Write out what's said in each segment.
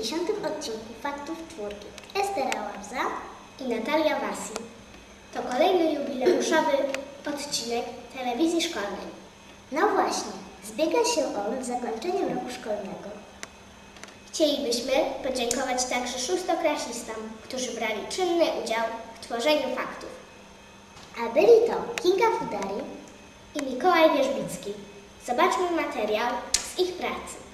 50. odcinku Faktów Czwórki. Estera Ławza i Natalia Wasi. To kolejny jubileuszowy odcinek telewizji szkolnej. No właśnie, zbiega się on z zakończeniem roku szkolnego. Chcielibyśmy podziękować także szóstoklasistom, którzy brali czynny udział w tworzeniu faktów. A byli to Kinga Fudari i Mikołaj Wierzbicki. Zobaczmy materiał z ich pracy.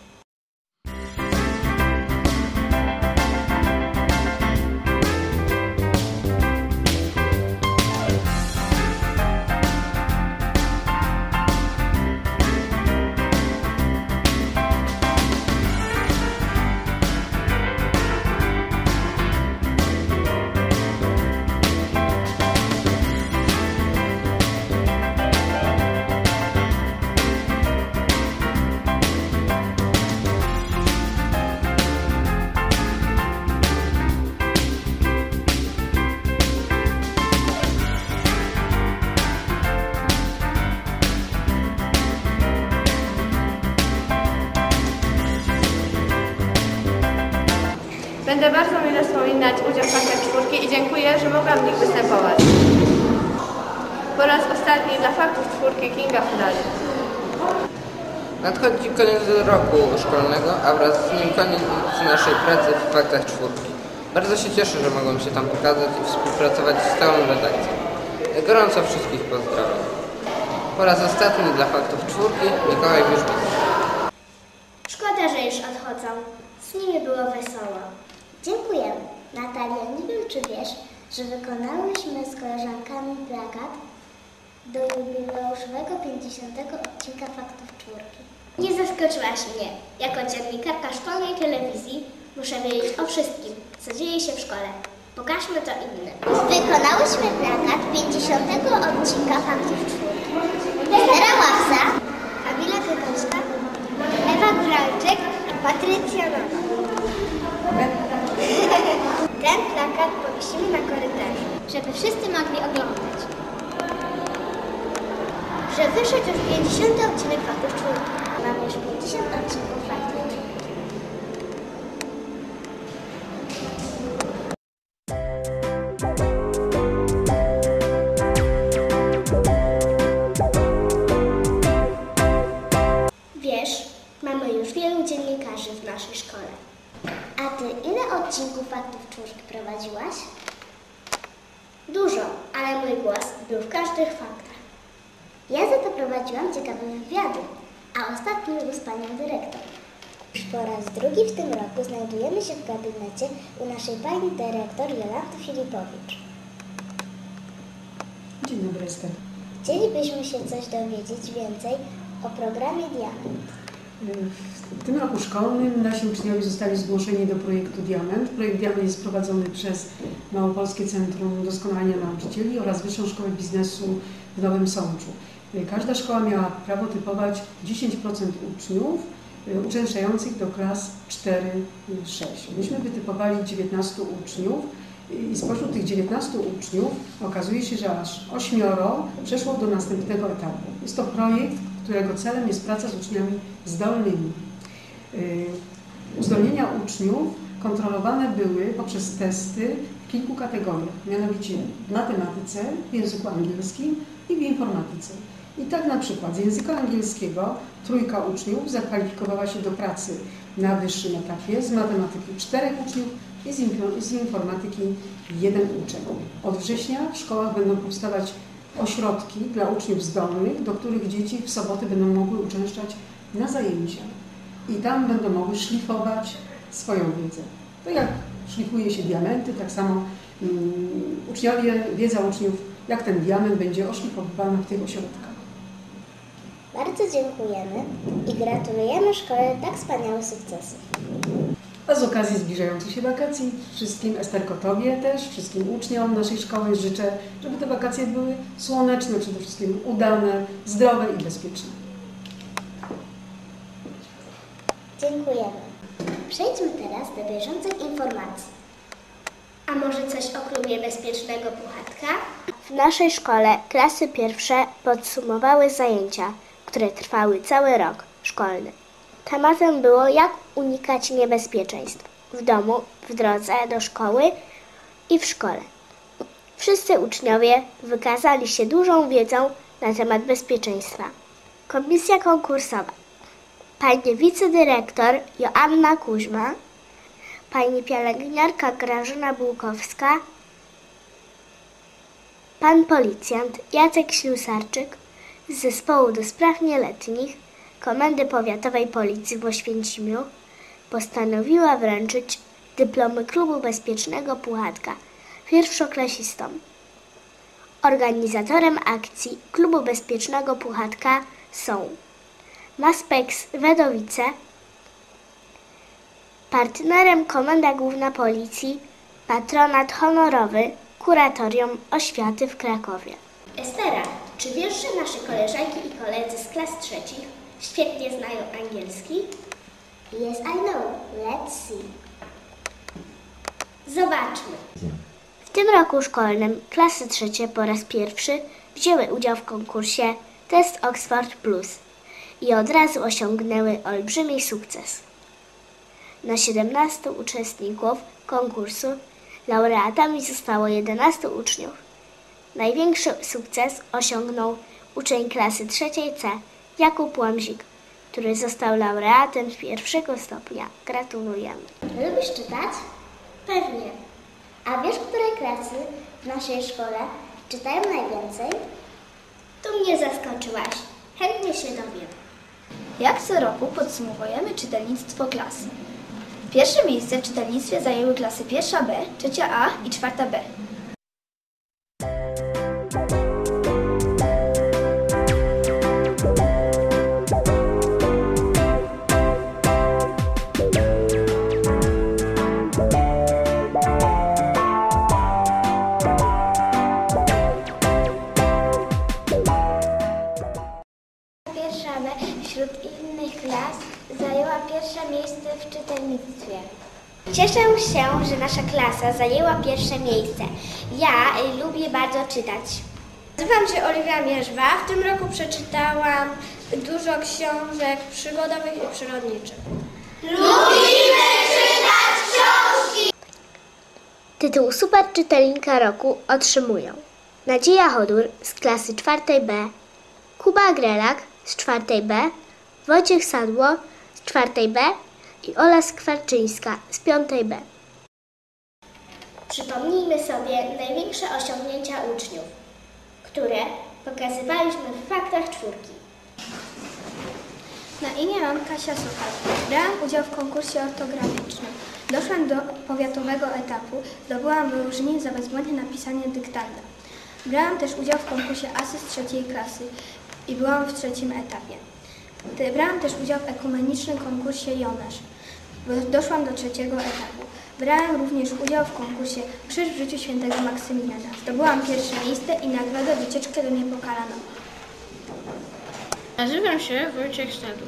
Wspominać udział w faktach czwórki i dziękuję, że mogłam w nich występować. Po raz ostatni dla faktów czwórki Kinga Fudali. Nadchodzi koniec roku szkolnego, a wraz z nim koniec naszej pracy w faktach czwórki. Bardzo się cieszę, że mogłem się tam pokazać i współpracować z całą redakcją. Gorąco wszystkich pozdrawiam. Po raz ostatni dla faktów czwórki Mikołaj Wierzbicki. Szkoda, że już odchodzą. Z nimi było wesoło. Dziękujemy. Natalia, nie wiem czy wiesz, że wykonałyśmy z koleżankami plakat do jubileuszowego 50. odcinka Faktów Czwórki. Nie zaskoczyłaś mnie. Jako dziennikarka szkolnej telewizji muszę wiedzieć o wszystkim, co dzieje się w szkole. Pokażmy to innym. Wykonałyśmy plakat 50. odcinka Faktów Czwórki. Estera Ławsa, Kamila Tykońska, Ewa Gralczyk i Patrycja Nowa. Ten plakat powiesimy na korytarzu, żeby wszyscy mogli oglądać. Że wyszedł już 50 odcinek Faktów Czwórki. Mamy już 50 odcinków Faktów odcinków Faktów Czwórki prowadziłaś? Dużo, ale mój głos był w każdych faktach. Ja za to prowadziłam ciekawe wywiady, a ostatni był z panią dyrektor. Już po raz drugi w tym roku znajdujemy się w gabinecie u naszej pani dyrektor Jolanty Filipowicz. Dzień dobry, Ester. Chcielibyśmy się coś dowiedzieć więcej o programie Diamant. W tym roku szkolnym nasi uczniowie zostali zgłoszeni do projektu Diament. Projekt Diament jest prowadzony przez Małopolskie Centrum Doskonalenia Nauczycieli oraz Wyższą Szkołę Biznesu w Nowym Sączu. Każda szkoła miała prawo typować 10% uczniów y, uczęszczających do klas 4-6. Myśmy wytypowali 19 uczniów i spośród tych 19 uczniów okazuje się, że aż 8 przeszło do następnego etapu. Jest to projekt, którego celem jest praca z uczniami zdolnymi. Yy, Uzdolnienia uczniów kontrolowane były poprzez testy w kilku kategoriach, mianowicie w matematyce, w języku angielskim i w informatyce. I tak na przykład z języka angielskiego trójka uczniów zakwalifikowała się do pracy na wyższym etapie, z matematyki czterech uczniów i z informatyki jeden uczeń. Od września w szkołach będą powstawać ośrodki dla uczniów zdolnych, do których dzieci w soboty będą mogły uczęszczać na zajęcia. I tam będą mogły szlifować swoją wiedzę. To jak szlifuje się diamenty, tak samo um, uczniowie, wiedza uczniów, jak ten diament będzie oszlifowywany w tych ośrodkach. Bardzo dziękujemy i gratulujemy szkole tak wspaniałych sukcesów. A z okazji zbliżających się wakacji wszystkim Esterkotowie też, wszystkim uczniom naszej szkoły życzę, żeby te wakacje były słoneczne, przede wszystkim udane, zdrowe i bezpieczne. Dziękujemy. Przejdźmy teraz do bieżących informacji. A może coś o klubie bezpiecznego Puchatka? W naszej szkole klasy pierwsze podsumowały zajęcia, które trwały cały rok szkolny. Tematem było jak unikać niebezpieczeństw. w domu, w drodze do szkoły i w szkole. Wszyscy uczniowie wykazali się dużą wiedzą na temat bezpieczeństwa. Komisja konkursowa. Pani wicedyrektor Joanna Kuźma, pani pielęgniarka Grażyna Bułkowska, pan policjant Jacek Ślusarczyk z Zespołu do Spraw Nieletnich Komendy Powiatowej Policji w Oświęcimiu postanowiła wręczyć dyplomy Klubu Bezpiecznego Puchatka pierwszoklasistom. Organizatorem akcji Klubu Bezpiecznego Puchatka są Maspex Wedowice, partnerem Komenda Główna Policji, patronat honorowy Kuratorium Oświaty w Krakowie. Estera, czy wiesz, że nasze koleżanki i koledzy z klas trzecich świetnie znają angielski? Yes, I know. Let's see. Zobaczmy. W tym roku szkolnym klasy trzecie po raz pierwszy wzięły udział w konkursie Test Oxford Plus i od razu osiągnęły olbrzymi sukces. Na 17 uczestników konkursu laureatami zostało 11 uczniów. Największy sukces osiągnął uczeń klasy trzeciej C Jakub Łamzik, który został laureatem pierwszego stopnia. Gratulujemy. Lubisz czytać? Pewnie. A wiesz, które klasy w naszej szkole czytają najwięcej? Tu mnie zaskoczyłaś. Chętnie się dowiem. Jak co roku podsumowujemy czytelnictwo klasy. Pierwsze miejsce w czytelnictwie zajęły klasy pierwsza B, trzecia A i czwarta B. się, że nasza klasa zajęła pierwsze miejsce. Ja y, lubię bardzo czytać. Nazywam się Oliwia Mierzwa. W tym roku przeczytałam dużo książek przygodowych i przyrodniczych. Tytuł Super Czytelnika Roku otrzymują Nadzieja Chodur z klasy 4B, Kuba Grelak z 4B, Wojciech Sadło z 4B i Ola Skwarczyńska z 5B. Przypomnijmy sobie największe osiągnięcia uczniów, które pokazywaliśmy w faktach czwórki. Na imię mam Kasia Suchar. Brałam udział w konkursie ortograficznym. Doszłam do powiatowego etapu, zdobyłam wyróżnienie za bezbłędne napisanie dyktanda. Brałam też udział w konkursie asyst trzeciej klasy i byłam w trzecim etapie. Brałam też udział w ekumenicznym konkursie Jonasz. Doszłam do trzeciego etapu. Brałam również udział w konkursie Krzyż w życiu świętego Maksymiliana. Zdobyłam pierwsze miejsce i nagrodę wycieczkę do Niepokalanego. Nazywam się Wojciech Stadu.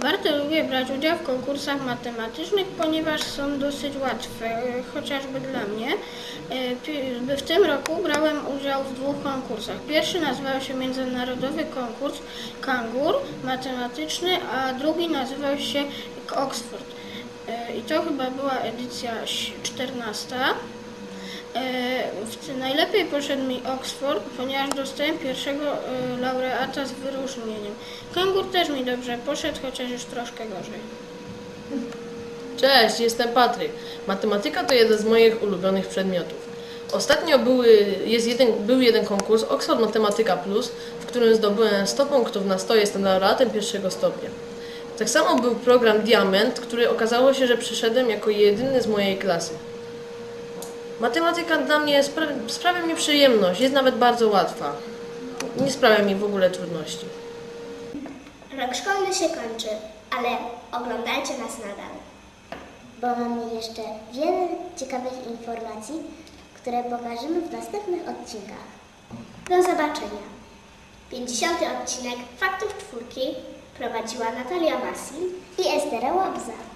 Bardzo lubię brać udział w konkursach matematycznych, ponieważ są dosyć łatwe, e, chociażby dla mnie. E, W tym roku brałem udział w dwóch konkursach. Pierwszy nazywał się Międzynarodowy Konkurs Kangur matematyczny, a drugi nazywał się Oxford. E, I to chyba była edycja ś- 14. E, Najlepiej poszedł mi Oxford, ponieważ dostałem pierwszego e, laureata z wyróżnieniem. Kangur też mi dobrze poszedł, chociaż już troszkę gorzej. Cześć, jestem Patryk. Matematyka to jeden z moich ulubionych przedmiotów. Ostatnio były, jest jeden, był jeden konkurs Oxford Matematyka Plus, w którym zdobyłem 100 punktów na 100, jestem laureatem pierwszego stopnia. Tak samo był program Diament, który okazało się, że przyszedłem jako jedyny z mojej klasy. Matematyka dla mnie spra sprawia mi przyjemność, jest nawet bardzo łatwa. Nie sprawia mi w ogóle trudności. Rok szkolny się kończy, ale oglądajcie nas nadal. Bo mamy jeszcze wiele ciekawych informacji, które pokażemy w następnych odcinkach. Do zobaczenia. 50. odcinek Faktów Czwórki prowadziła Natalia Wasil i Estera Łabza.